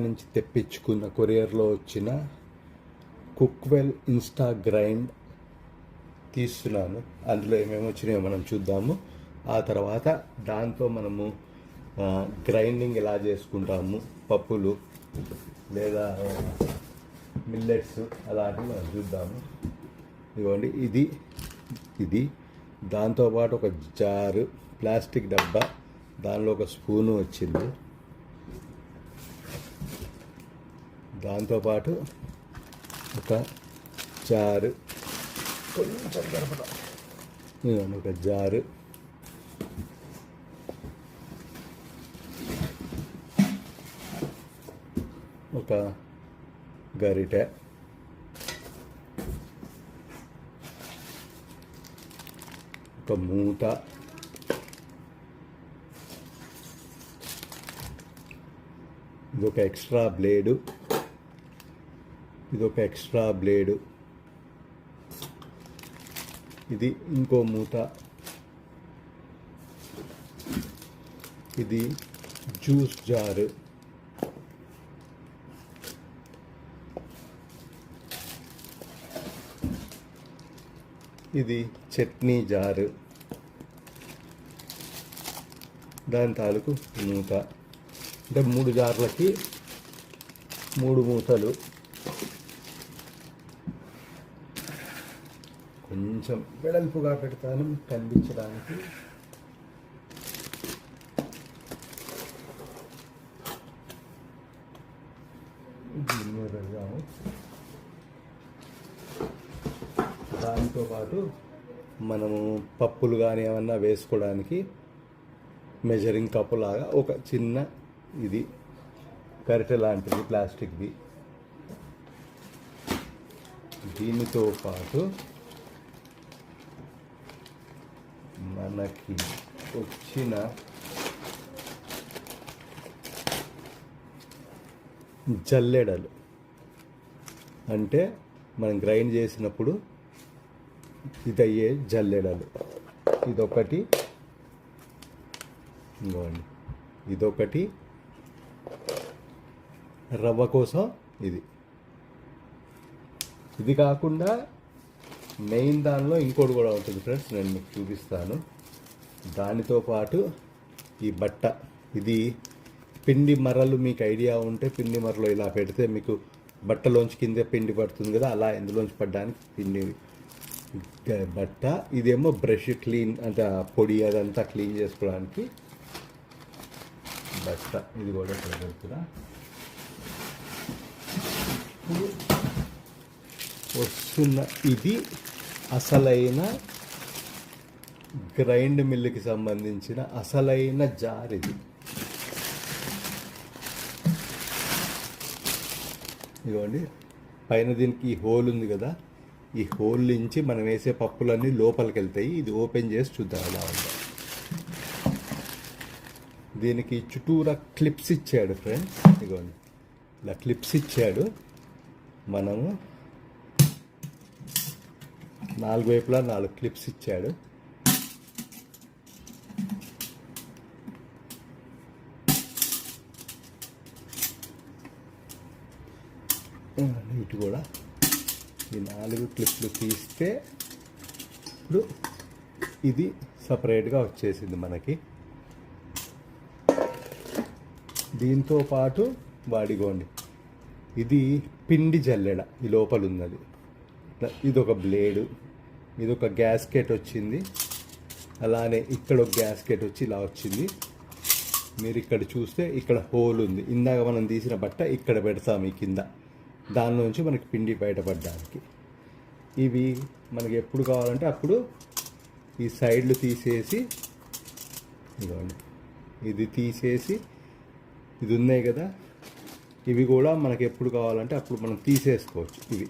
నుంచి తెప్పించుకున్న కొరియర్లో వచ్చిన కుక్వెల్ Insta grind తీస్తున్నాను. అందులో ఏమేమి వచ్చినాయో మనం చూద్దాము. ఆ తర్వాత దాంతో మనము గ్రైండింగ్ ఎలా చేసుకుంటాము పప్పులు లేదా మిల్లెట్స్ అలాంటివి మనం చూద్దాము. ఇదిగోండి ఇది ఇది దాంతోపాటు ఒక జారు ప్లాస్టిక్ డబ్బా దానిలో ఒక స్పూను వచ్చింది. దాంతోపాటు ఒక జారు కొంచెం గడపడం ఒక జారు. ఒక గరిటె. ఒక మూత ఇది ఒక ఎక్స్ట్రా బ్లేడు. ఇది ఒక ఎక్స్ట్రా బ్లేడు. ఇది ఇంకో మూత. ఇది జ్యూస్ జారు. ఇది చట్నీ జారు. దాని తాలూకు మూత. అంటే మూడు జార్లకి మూడు మూతలు. కొంచెం వెడల్పుగా పెడతాను కనిపించడానికి దీని మీద పెడదాము. దాంతో పాటు మనము పప్పులు కానీ ఏమన్నా వేసుకోవడానికి మెజరింగ్ కప్పు లాగా ఒక చిన్న ఇది కరిటె లాంటిది ప్లాస్టిక్ది. దీనితో పాటు మనకి వచ్చిన జల్లెడలు. అంటే మనం గ్రైండ్ చేసినప్పుడు ఇది అయ్యే జల్లెడలు. ఇదొకటి. ఇంకోండి. ఇదొకటి. రవ్వ కోసం ఇది. ఇది కాకుండా మెయిన్ దానిలో ఇంకోటి కూడా ఉంటుంది ఫ్రెండ్స్ నేను మీకు చూపిస్తాను. దానితో పాటు ఈ బట్ట ఇది పిండి మర్రలు మీకు ఐడియా ఉంటే పిండి మర్రలు ఇలా పెడితే మీకు బట్టలోంచి కింద పిండి పడుతుంది కదా అలా ఇందులోంచి పడడానికి పిండి బట్ట. ఇదేమో బ్రష్ క్లీన్ అంటే పొడి అదంతా క్లీన్ చేసుకోవడానికి బట్ట. ఇది కూడా ఇక్కడ పెడుతున్నా వస్తున్న ఇది అసలైన గ్రైండ్ మిల్లుకి సంబంధించిన అసలైన జార్ ఇది. ఇదిగోండి పైన దీనికి ఈ హోల్ ఉంది కదా ఈ హోల్ నుంచి మనం వేసే పప్పులన్నీ లోపలికి వెళ్తాయి ఇది ఓపెన్ చేసి చూద్దాం ఎలా ఉందా. దీనికి చుట్టూరా క్లిప్స్ ఇచ్చాడు ఫ్రెండ్స్. ఇదిగోండి ఇలా క్లిప్స్ ఇచ్చాడు. మనము నాలుగు వైపులా నాలుగు క్లిప్స్ ఇచ్చాడు. ఇటు కూడా ఈ నాలుగు క్లిప్లు తీస్తే ఇప్పుడు ఇది సపరేట్గా వచ్చేసింది మనకి. దీంతో పాటు వాడిగోండి. ఇది పిండి జల్లెడ ఈ లోపల ఉన్నది ఇది ఒక బ్లేడు ఇది ఒక గ్యాస్కెట్ వచ్చింది. అలానే ఇక్కడ ఒక గ్యాస్కెట్ వచ్చి ఇలా వచ్చింది. మీరు ఇక్కడ చూస్తే ఇక్కడ హోల్ ఉంది. ఇందాక మనం తీసిన బట్ట ఇక్కడ పెడతాం ఈ కింద. దాని నుంచి మనకి పిండి బయటపడడానికి. ఇవి మనకి ఎప్పుడు కావాలంటే అప్పుడు ఈ సైడ్లు తీసేసి ఇదిగోండి. ఇది తీసేసి ఇది ఉన్నాయి కదా. ఇవి కూడా మనకి ఎప్పుడు కావాలంటే అప్పుడు మనం తీసేసుకోవచ్చు ఇవి.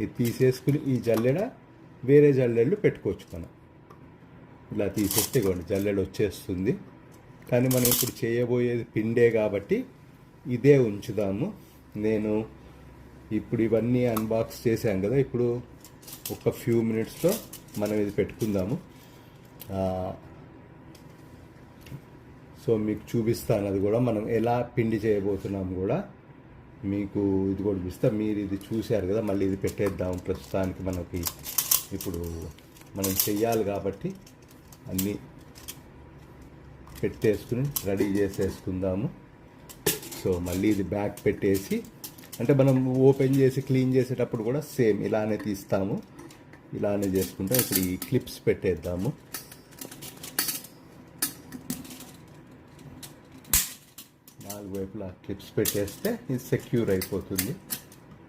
ఇది తీసేసుకుని ఈ జల్లెడ వేరే జల్లెళ్ళు పెట్టుకోవచ్చు మనం. ఇలా తీసేస్తే ఇవ్వండి జల్లెడ వచ్చేస్తుంది. కానీ మనం ఇప్పుడు చేయబోయేది పిండే కాబట్టి ఇదే ఉంచుదాము. నేను ఇప్పుడు ఇవన్నీ అన్బాక్స్ చేశాం కదా ఇప్పుడు ఒక ఫ్యూ మినిట్స్లో మనం ఇది పెట్టుకుందాము. సో మీకు చూపిస్తాను అది కూడా మనం ఎలా పిండి చేయబోతున్నాము కూడా. మీకు ఇది కూడా చూపిస్తా. మీరు ఇది చూశారు కదా మళ్ళీ ఇది పెట్టేద్దాం ప్రస్తుతానికి మనకి. ఇప్పుడు మనం చెయ్యాలి కాబట్టి అన్నీ పెట్టేసుకుని రెడీ చేసేసుకుందాము. సో మళ్ళీ ఇది బ్యాక్ పెట్టేసి అంటే మనం ఓపెన్ చేసి క్లీన్ చేసేటప్పుడు కూడా సేమ్ ఇలానే తీస్తాము. ఇలానే చేసుకుంటాం. ఇప్పుడు ఈ క్లిప్స్ పెట్టేద్దాము నాలుగు వైపులా క్లిప్స్ పెట్టేస్తే ఇది సెక్యూర్ అయిపోతుంది.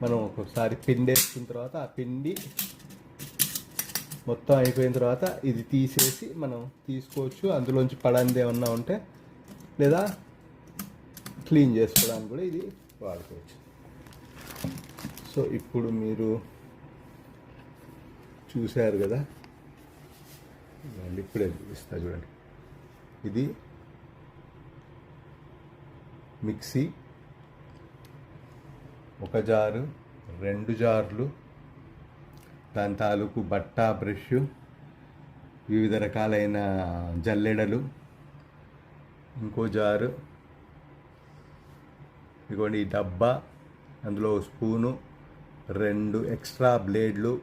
మనం ఒక్కొక్కసారి పిండి వేసుకున్న తర్వాత ఆ పిండి మొత్తం అయిపోయిన తర్వాత ఇది తీసేసి మనం తీసుకోవచ్చు. అందులోంచి పడంది ఏమన్నా ఉంటే లేదా క్లీన్ చేసుకోవడానికి కూడా ఇది వాడుకోవచ్చు. సో ఇప్పుడు మీరు చూశారు కదా? ఇప్పుడే చూపిస్తా చూడండి. ఇది మిక్సీ ఒక జారు రెండు జార్లు దాని తాలూకు బట్ట బ్రష్ వివిధ రకాలైన జల్లెడలు ఇంకో జారు ఇదిగోండి ఈ డబ్బా అందులో స్పూను రెండు ఎక్స్ట్రా బ్లేడ్లు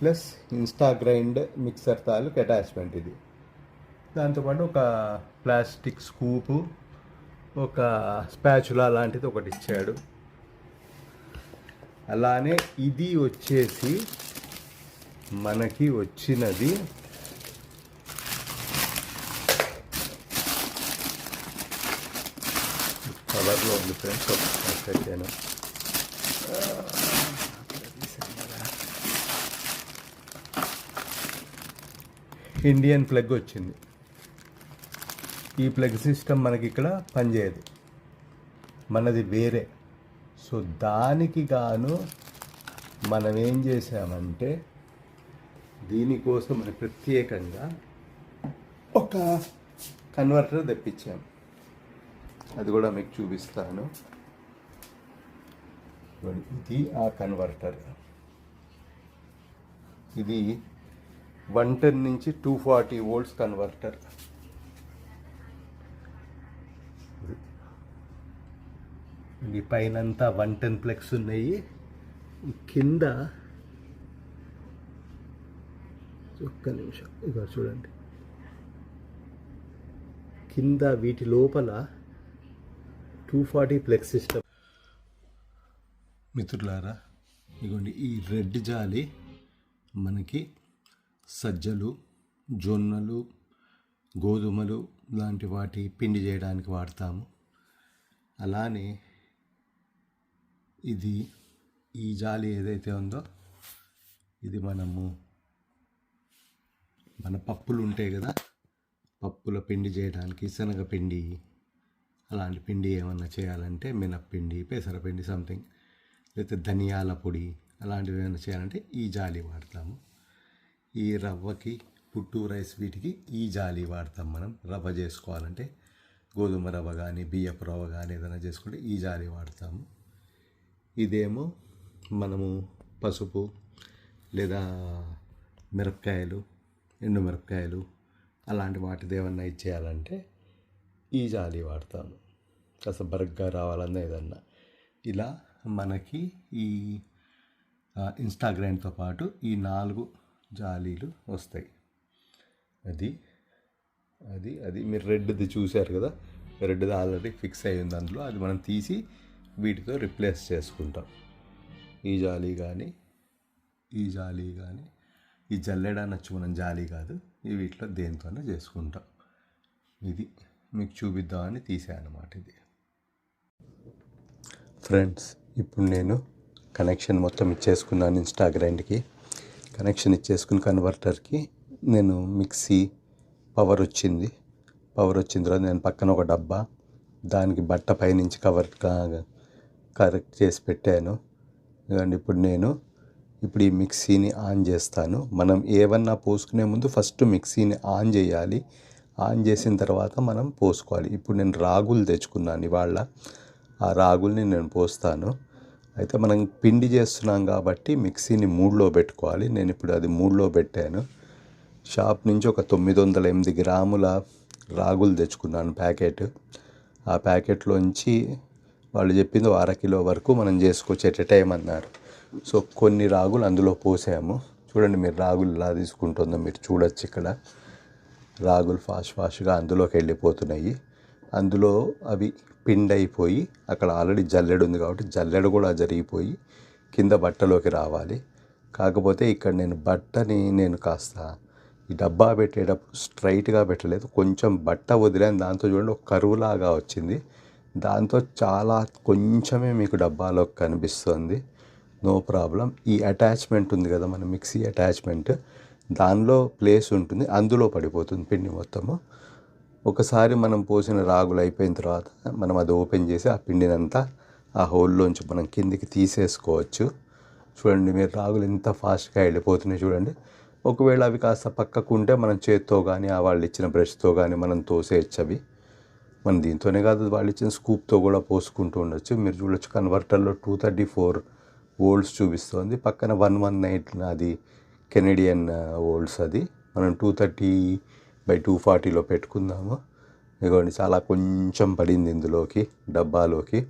ప్లస్ ఇన్స్టా గ్రైండ్ మిక్సర్ తాలూకు అటాచ్మెంట్ ఇది. దాంతోపాటు ఒక ప్లాస్టిక్ స్కూపు ఒక స్పాచులా లాంటిది ఒకటి ఇచ్చాడు. అలానే ఇది వచ్చేసి మనకి వచ్చినది కవర్లో ఉంది ఫ్రెండ్స్ పెట్టాను ఇండియన్ ప్లగ్ వచ్చింది. ఈ ప్లగ్ సిస్టమ్ మనకి ఇక్కడ పనిచేయదు. మనది వేరే. సో దానికి గాను మనం ఏం చేసామంటే దీనికోసం మనం ప్రత్యేకంగా ఒక కన్వర్టర్ తెప్పించాం. అది కూడా మీకు చూపిస్తాను. ఇది ఆ కన్వర్టర్. ఇది వన్ టెన్ నుంచి టూ ఫార్టీ వోల్ట్స్ కన్వర్టర్. ఈ పైనంతా వన్ టెన్ ప్లెక్స్ ఉన్నాయి కింద ఒక్క నిమిషం ఇక చూడండి. కింద వీటి లోపల టూ ఫార్టీ ప్లెక్స్ సిస్టమ్ మిత్రులారా ఇగోండి ఈ రెడ్ జాలి మనకి సజ్జలు జొన్నలు గోధుమలు లాంటి వాటి పిండి చేయడానికి వాడతాము. అలానే ఇది ఈ జాలి ఏదైతే ఉందో ఇది మనము మన పప్పులు ఉంటాయి కదా పప్పుల పిండి చేయడానికి శనగ పిండి అలాంటి పిండి ఏమన్నా చేయాలంటే మినప్పిండి పెసరపిండి సంథింగ్ లేకపోతే ధనియాల పొడి అలాంటివి ఏమైనా చేయాలంటే ఈ జాలి వాడతాము. ఈ రవ్వకి పుట్టు రైస్ వీటికి ఈ జాలి వాడతాం మనం. రవ్వ చేసుకోవాలంటే గోధుమ రవ్వ కానీ బియ్యపు రవ్వ కానీ ఏదైనా చేసుకుంటే ఈ జాలి వాడతాము. ఇదేమో మనము పసుపు లేదా మిరపకాయలు ఎండు మిరపకాయలు అలాంటి వాటిది ఏమన్నా ఇచ్చేయాలంటే ఈ జాలి వాడతాము కాస్త బరగ్గా రావాలన్నా ఏదన్నా. ఇలా మనకి ఈ ఇన్స్టాగ్రామ్తో పాటు ఈ నాలుగు జాలీలు వస్తాయి. అది అది అది. మీరు రెడ్ది చూశారు కదా? రెడ్ది ఆల్రెడీ ఫిక్స్ అయ్యింది ఉంది అందులో. అది మనం తీసి వీటితో రిప్లేస్ చేసుకుంటాం. ఈ జాలి కానీ ఈ జాలి కానీ ఈ జల్లెడ అనొచ్చు మనం జాలి కాదు ఈ వీటిలో దేనితోనే చేసుకుంటాం. ఇది మీకు చూపిద్దామని తీసాను అన్నమాట ఇది. ఫ్రెండ్స్ ఇప్పుడు నేను కనెక్షన్ మొత్తం ఇచ్చేసుకున్నాను ఇన్స్టాగ్రామ్కి కనెక్షన్ ఇచ్చేసుకుని కన్వర్టర్కి నేను మిక్సీ పవర్ వచ్చింది. పవర్ వచ్చిన తర్వాత నేను పక్కన ఒక డబ్బా దానికి బట్ట పైనుంచి కవర్ కరెక్ట్ చేసి పెట్టాను. ఇదిగోండి ఇప్పుడు నేను ఇప్పుడు ఈ మిక్సీని ఆన్ చేస్తాను. మనం ఏమన్నా పోసుకునే ముందు ఫస్ట్ మిక్సీని ఆన్ చేయాలి. ఆన్ చేసిన తర్వాత మనం పోసుకోవాలి. ఇప్పుడు నేను రాగులు తెచ్చుకున్నాను ఇవాళ ఆ రాగుల్ని నేను పోస్తాను. అయితే మనం పిండి చేస్తున్నాం కాబట్టి మిక్సీని మూడులో పెట్టుకోవాలి. నేను ఇప్పుడు అది మూడులో పెట్టాను. షాప్ నుంచి ఒక తొమ్మిది వందల ఎనిమిది గ్రాముల రాగులు తెచ్చుకున్నాను ప్యాకెట్. ఆ ప్యాకెట్లోంచి వాళ్ళు చెప్పింది అర కిలో వరకు మనం చేసుకోవచ్చు ఎట్ టైం అన్నారు. సో కొన్ని రాగులు అందులో పోసాము. చూడండి మీరు రాగులు ఎలా తీసుకుంటుందో మీరు చూడొచ్చు ఇక్కడ. రాగులు ఫాస్ట్ ఫాస్ట్గా అందులోకి వెళ్ళిపోతున్నాయి. అందులో అవి పిండి అయిపోయి అక్కడ ఆల్రెడీ జల్లెడు ఉంది కాబట్టి జల్లెడు కూడా జరిగిపోయి కింద బట్టలోకి రావాలి. కాకపోతే ఇక్కడ నేను బట్టని నేను కాస్త ఈ డబ్బా పెట్టేటప్పుడు స్ట్రైట్గా పెట్టలేదు. కొంచెం బట్ట వదిలేను. దాంతో చూడండి ఒక కరువులాగా వచ్చింది. దాంతో చాలా కొంచెమే మీకు డబ్బాలో కనిపిస్తుంది. No problem. ఈ అటాచ్మెంట్ ఉంది కదా మన మిక్సీ అటాచ్మెంట్. దానిలో ప్లేస్ ఉంటుంది. అందులో పడిపోతుంది పిండి మొత్తము. ఒకసారి మనం పోసిన రాగులు అయిపోయిన తర్వాత మనం అది ఓపెన్ చేసి ఆ పిండినంతా ఆ హోల్లోంచి మనం కిందికి తీసేసుకోవచ్చు. చూడండి మీరు రాగులు ఎంత ఫాస్ట్గా వెళ్ళిపోతున్నాయి చూడండి. ఒకవేళ అవి కాస్త పక్కకు ఉంటే మనం చేత్తో కానీ ఆ వాళ్ళు ఇచ్చిన బ్రష్తో కానీ మనం తోసేయచ్చు అవి. మనం దీంతోనే కాదు వాళ్ళు ఇచ్చిన స్కూప్తో కూడా పోసుకుంటూ ఉండొచ్చు. మీరు చూడొచ్చు కన్వర్టర్లో టూ థర్టీ ఫోర్ ఓల్డ్స్ చూపిస్తుంది. పక్కన వన్ వన్ నైట్ అది కెనడియన్ ఓల్డ్స్ అది. మనం టూ థర్టీ బై టూ ఫార్టీలో పెట్టుకుందాము. ఇదిగోండి చాలా కొంచెం పడింది ఇందులోకి డబ్బాలోకి.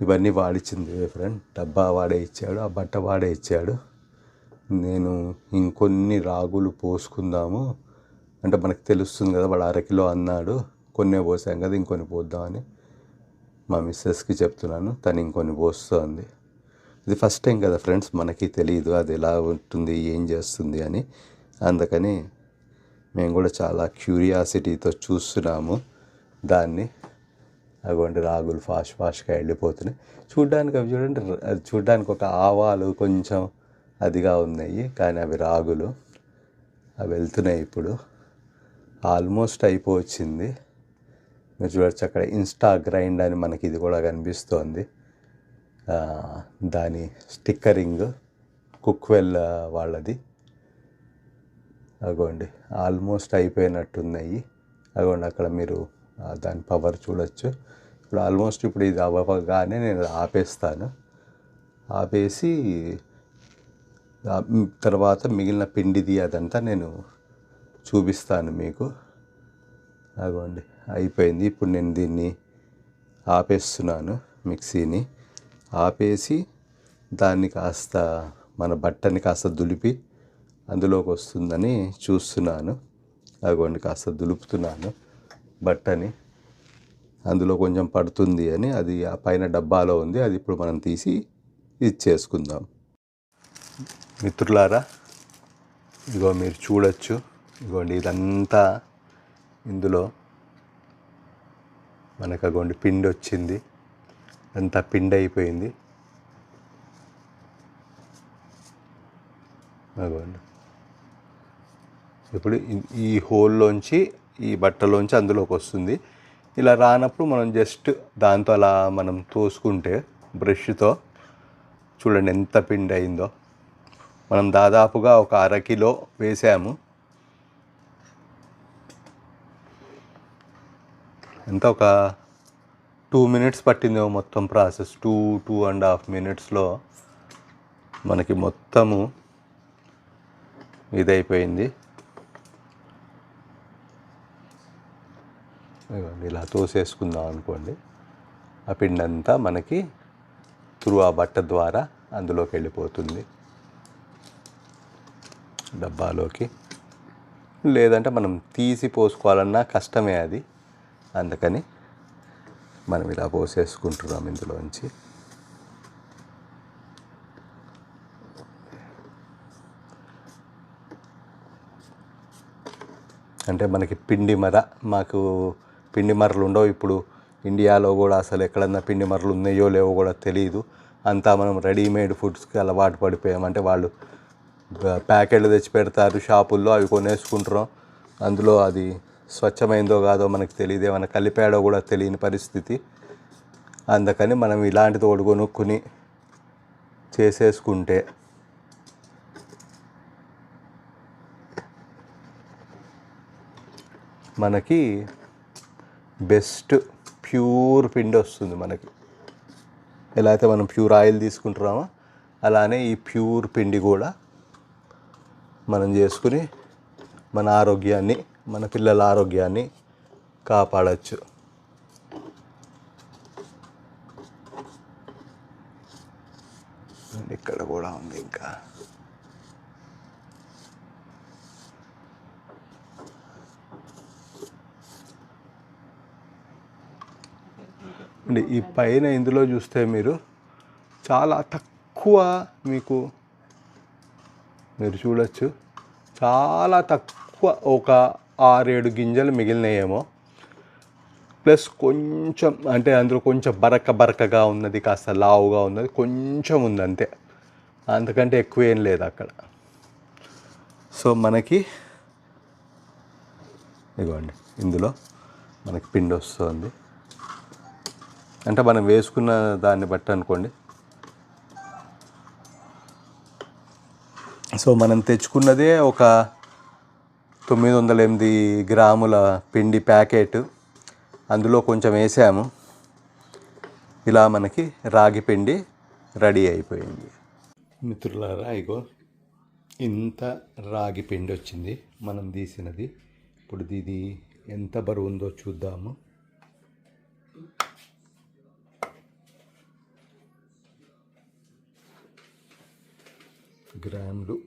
ఇవన్నీ వాడిచ్చింది ఫ్రెండ్ డబ్బా వాడే ఇచ్చాడు ఆ బట్ట వాడే ఇచ్చాడు. నేను ఇంకొన్ని రాగులు పోసుకుందాము. అంటే మనకు తెలుస్తుంది కదా వాడు అరకిలో అన్నాడు. కొన్నే పోసాం కదా ఇంకొన్ని పోద్దామని మా మిస్సెస్కి చెప్తున్నాను తను ఇంకొన్ని పోస్తుంది. ఇది ఫస్ట్ టైం కదా ఫ్రెండ్స్ మనకి తెలియదు అది ఎలా ఉంటుంది ఏం చేస్తుంది అని. అందుకని మేము కూడా చాలా క్యూరియాసిటీతో చూస్తున్నాము దాన్ని. అటువంటి రాగులు ఫాస్ట్ ఫాస్ట్గా వెళ్ళిపోతున్నాయి. చూడ్డానికి అవి చూడండి అది చూడ్డానికి ఒక ఆవాలు కొంచెం అదిగా ఉన్నాయి కానీ అవి రాగులు. అవి వెళ్తున్నాయి ఇప్పుడు. ఆల్మోస్ట్ అయిపోవచ్చింది. మీరు చూడొచ్చు అక్కడ ఇన్స్టా గ్రైండ్ అని మనకి ఇది కూడా కనిపిస్తోంది. దాని స్టిక్కరింగ్ కుక్వెల్ వాళ్ళది. అగోండి ఆల్మోస్ట్ అయిపోయినట్టున్నాయి. అగోండి అక్కడ మీరు దాని పవర్ చూడొచ్చు. ఇప్పుడు ఆల్మోస్ట్ ఇప్పుడు ఇది అవ్వగానే నేను ఆపేస్తాను. ఆపేసి తర్వాత మిగిలిన పిండిది అదంతా నేను చూపిస్తాను మీకు. అగోండి. అయిపోయింది. ఇప్పుడు నేను దీన్ని ఆపేస్తున్నాను మిక్సీని. ఆపేసి దాన్ని కాస్త మన బట్టని కాస్త దులిపి అందులోకి వస్తుందని చూస్తున్నాను. అగోండి కాస్త దులుపుతున్నాను బట్టని. అందులో కొంచెం పడుతుంది అని అది ఆ పైన డబ్బాలో ఉంది. అది ఇప్పుడు మనం తీసి ఇచ్చేసుకుందాం మిత్రులారా ఇగో మీరు చూడొచ్చు. ఇగోండి ఇదంతా ఇందులో మనకు అగోండి పిండి వచ్చింది అంతా పిండి అయిపోయింది అగోండి. ఇప్పుడు ఈ- హోల్లోంచి ఈ బట్టలోంచి అందులోకి వస్తుంది ఇలా రానప్పుడు మనం జస్ట్ దాంతో అలా మనం తోసుకుంటే బ్రష్తో చూడండి ఎంత పిండి అయిందో మనం దాదాపుగా ఒక అరకిలో వేసాము. ఎంత ఒక టూ మినిట్స్ పట్టిందేమో మొత్తం process. Two two and half మినిట్స్లో మనకి మొత్తము ఇదైపోయింది. ఇలా తోసేసుకుందాం అనుకోండి. ఆ పిండి అంతా మనకి త్రూ ఆ బట్ట ద్వారా అందులోకి వెళ్ళిపోతుంది. డబ్బాలోకి. లేదంటే మనం తీసి పోసుకోవాలన్నా కష్టమే అది. అందుకని మనం ఇలా పోసేసుకుంటున్నాం ఇందులోంచి. అంటే మనకి పిండి మర మాకు పిండి మరలు ఉండవు. ఇప్పుడు ఇండియాలో కూడా అసలు ఎక్కడన్నా పిండి మరలు ఉన్నాయో లేవో కూడా తెలియదు అంతా మనం రెడీమేడ్ ఫుడ్స్కి అలవాటు పడిపోయామంటే వాళ్ళు ప్యాకెట్లు తెచ్చి పెడతారు షాపుల్లో అవి కొనేసుకుంటున్నాం. అందులో అది స్వచ్ఛమైందో కాదో మనకు తెలియదు. ఏమైనా కలిపాడో కూడా తెలియని పరిస్థితి. అందుకని మనం ఇలాంటిది ఒకటి కొనుక్కుని చేసేసుకుంటే మనకి బెస్ట్ ప్యూర్ పిండి వస్తుంది మనకి. ఎలా అయితే మనం ప్యూర్ ఆయిల్ తీసుకుంటున్నామో అలానే ఈ ప్యూర్ పిండి కూడా మనం చేసుకుని మన ఆరోగ్యాన్ని మన పిల్లల ఆరోగ్యాన్ని కాపాడచ్చు. ఇక్కడ కూడా ఉంది ఇంకా. అండి ఈ పైన ఇందులో చూస్తే మీరు చాలా తక్కువ మీకు మీరు చూడొచ్చు. చాలా తక్కువ ఒక ఆరేడు గింజలు మిగిలినాయేమో. ప్లస్ కొంచెం అంటే అందులో కొంచెం బరక బరకగా ఉన్నది కాస్త లావుగా ఉన్నది కొంచెం ఉంది అంతే అంతకంటే ఎక్కువ ఏం లేదు అక్కడ. సో మనకి ఇదిగోండి ఇందులో మనకి పిండి వస్తుంది. అంటే మనం వేసుకున్న దాన్ని బట్టి అనుకోండి. సో మనం తెచ్చుకున్నదే ఒక తొమ్మిది వందల ఎనిమిది గ్రాముల పిండి ప్యాకెట్ అందులో కొంచెం వేసాము. ఇలా మనకి రాగి పిండి రెడీ అయిపోయింది. మిత్రులారా ఇగో ఇంత రాగి పిండి వచ్చింది. మనం తీసినది ఇప్పుడు ఇది ఎంత బరువు ఉందో చూద్దాము. గ్రాములు.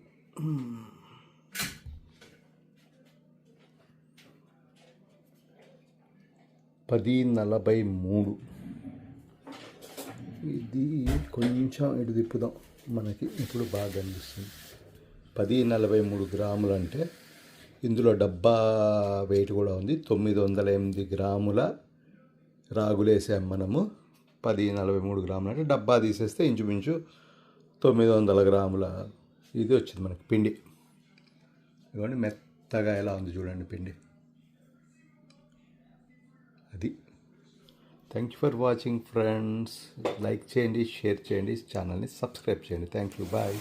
పది నలభై మూడు. ఇది కొంచెం ఇటు తిప్పుదాం. మనకి ఇప్పుడు బాగా అనిపిస్తుంది. పది నలభై మూడు గ్రాములు అంటే ఇందులో డబ్బా వెయిట్ కూడా ఉంది. తొమ్మిది వందల ఎనిమిది గ్రాముల రాగులేసాం మనము పది నలభై మూడు గ్రాములు అంటే డబ్బా తీసేస్తే ఇంచుమించు తొమ్మిది వందల గ్రాముల ఇది వచ్చింది మనకి పిండి. ఇదిగోండి మెత్తగా ఎలా ఉంది చూడండి పిండి అది thank you for watching friends like చేయండి షేర్ చేయండి ఛానల్ని సబ్స్క్రైబ్ చేయండి. Thank you bye